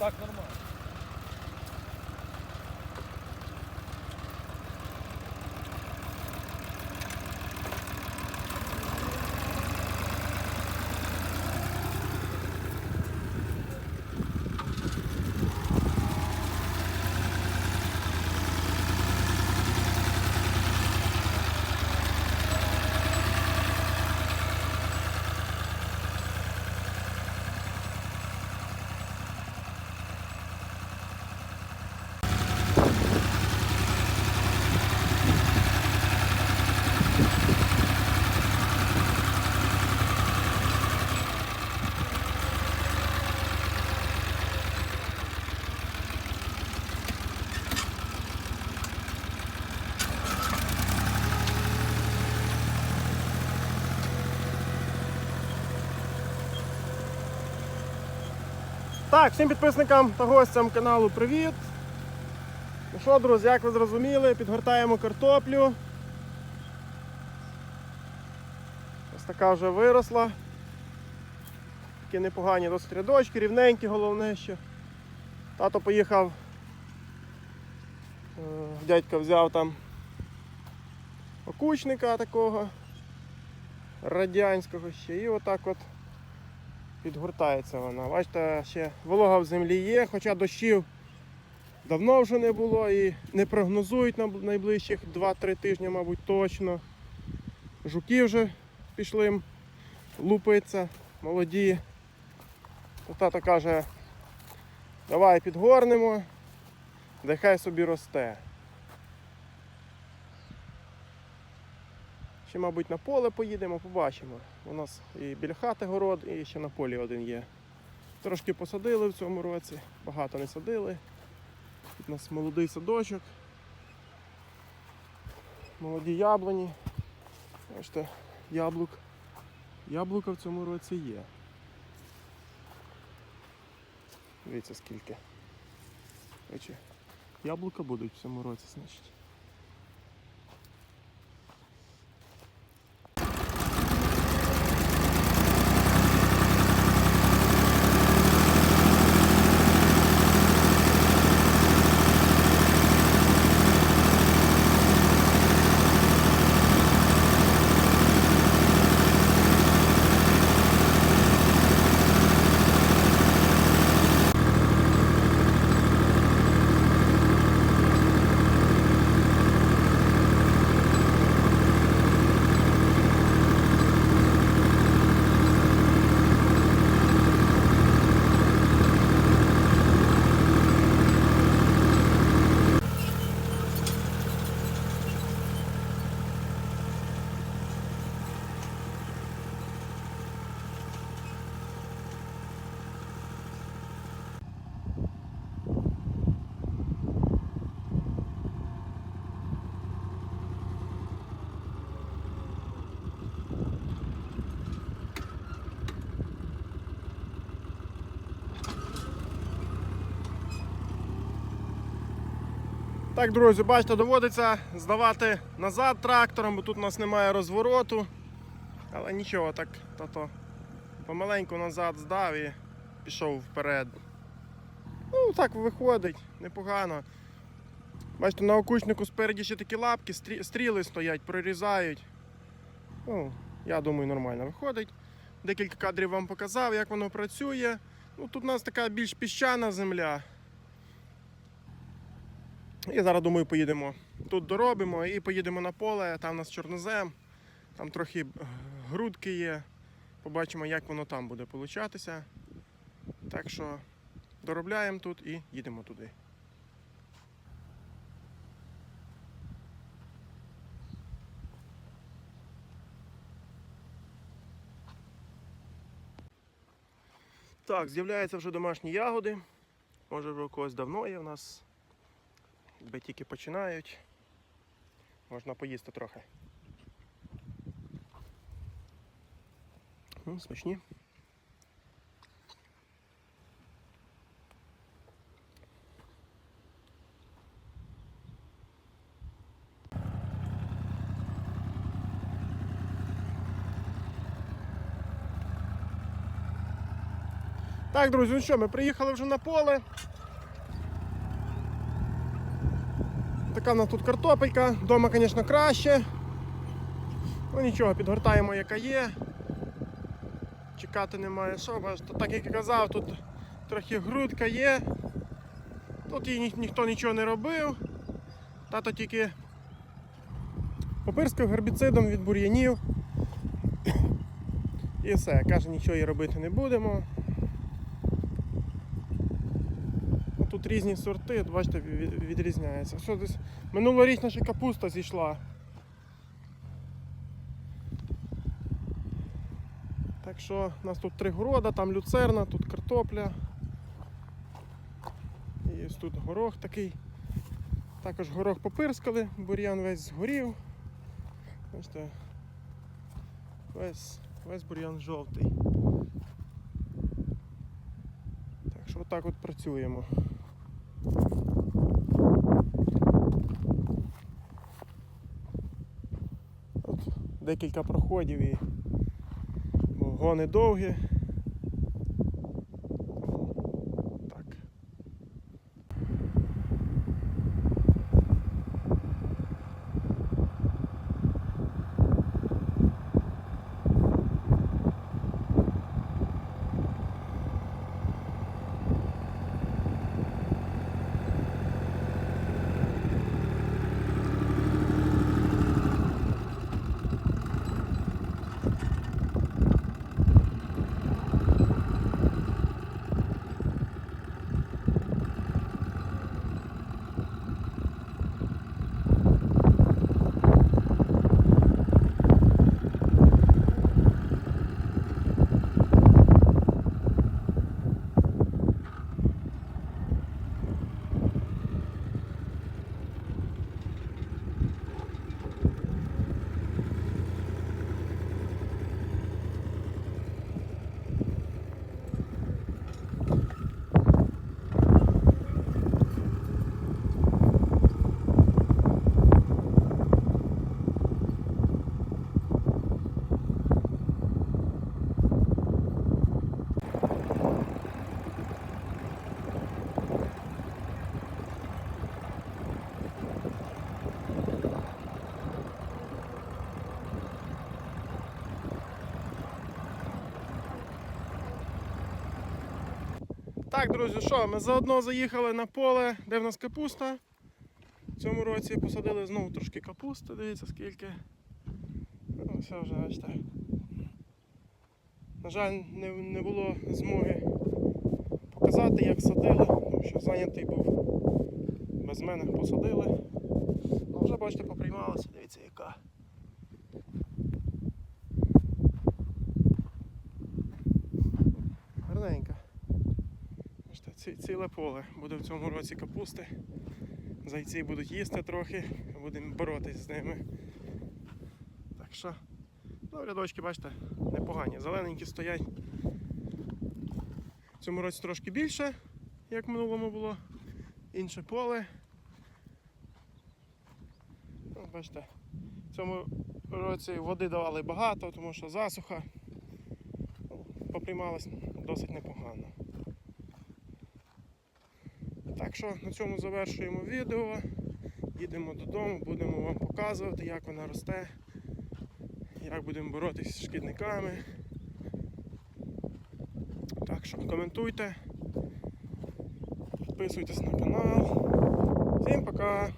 Так Так, всім підписникам та гостям каналу привіт. Ну що, друзі, як ви зрозуміли, підгортаємо картоплю. Ось така вже виросла. Такі непогані досить рядочки, рівненькі, головне, що тато поїхав. е, Дядько взяв там окучника такого радянського ще і отак от підгортається вона. Бачите, ще волога в землі є, хоча дощів давно вже не було і не прогнозують на найближчих 2-3 тижні, мабуть, точно. Жуки вже пішли лупиться, молоді. То тато каже, давай підгорнемо, нехай собі росте. Ще, мабуть, на поле поїдемо, побачимо. У нас і біля хати город, і ще на полі один є. Трошки посадили в цьому році, багато не садили. Тут у нас молодий садочок. Молоді яблуні. Бачите, яблук. Яблука в цьому році є. Дивіться скільки. Яблука будуть в цьому році, значить. Так, друзі, бачите, доводиться здавати назад трактором, бо тут у нас немає розвороту. Але нічого, так тато помаленьку назад здав і пішов вперед. Ну, так виходить, непогано. Бачите, на окучнику спереді ще такі лапки, стріли стоять, прорізають. Ну, я думаю, нормально виходить. Декілька кадрів вам показав, як воно працює. Ну, тут у нас така більш піщана земля. І зараз думаю, поїдемо тут доробимо і поїдемо на поле, там у нас чорнозем, там трохи е, грудки є. Побачимо, як воно там буде получатися. Так що доробляємо тут і їдемо туди. Так, з'являються вже домашні ягоди. Може вже у когось давно є в нас Якби тільки починають, можна поїсти трохи. Ну, смачні. Так, друзі, ну що, ми приїхали вже на поле. Така в нас тут картопелька. Дома, звісно, краще. Ну нічого, підгортаємо, яка є. Чекати немає що, бачите, так як і казав, тут трохи грудка є. Тут їй ні- ніхто нічого не робив. Тато тільки попирскав гербіцидом від бур'янів. І все, каже, нічого їй робити не будемо. Ну, Тут різні сорти, от бачите, відрізняється. Що десь минулорічна ще капуста зійшла. Так що у нас тут три города, там люцерна, тут картопля. І ось тут горох такий. Також горох попирскали, бур'ян весь згорів. Бачите, весь, весь бур'ян жовтий. Так що отак от працюємо. Декілька проходів і гони довгі. Так, друзі, що, ми заодно заїхали на поле, де в нас капуста. В цьому році посадили знову трошки капусти, дивіться скільки. Ну, все вже бачите. На жаль, не, не було змоги показати, як садили, тому що зайнятий був. Без мене посадили. Ну, вже бачите, поприймалося, дивіться яка. Ціле поле буде в цьому році капусти. Зайці будуть їсти трохи, будемо боротись з ними. Так що, ну, рядочки, бачите, непогані, зелененькі стоять. В цьому році трошки більше, як в минулому було. Інше поле. Ну, бачите, в цьому році води давали багато, тому що засуха. Поприймалось досить непогано. Так що на цьому завершуємо відео. Їдемо додому, будемо вам показувати, як вона росте, як будемо боротися з шкідниками. Так що коментуйте, підписуйтесь на канал. Всім пока!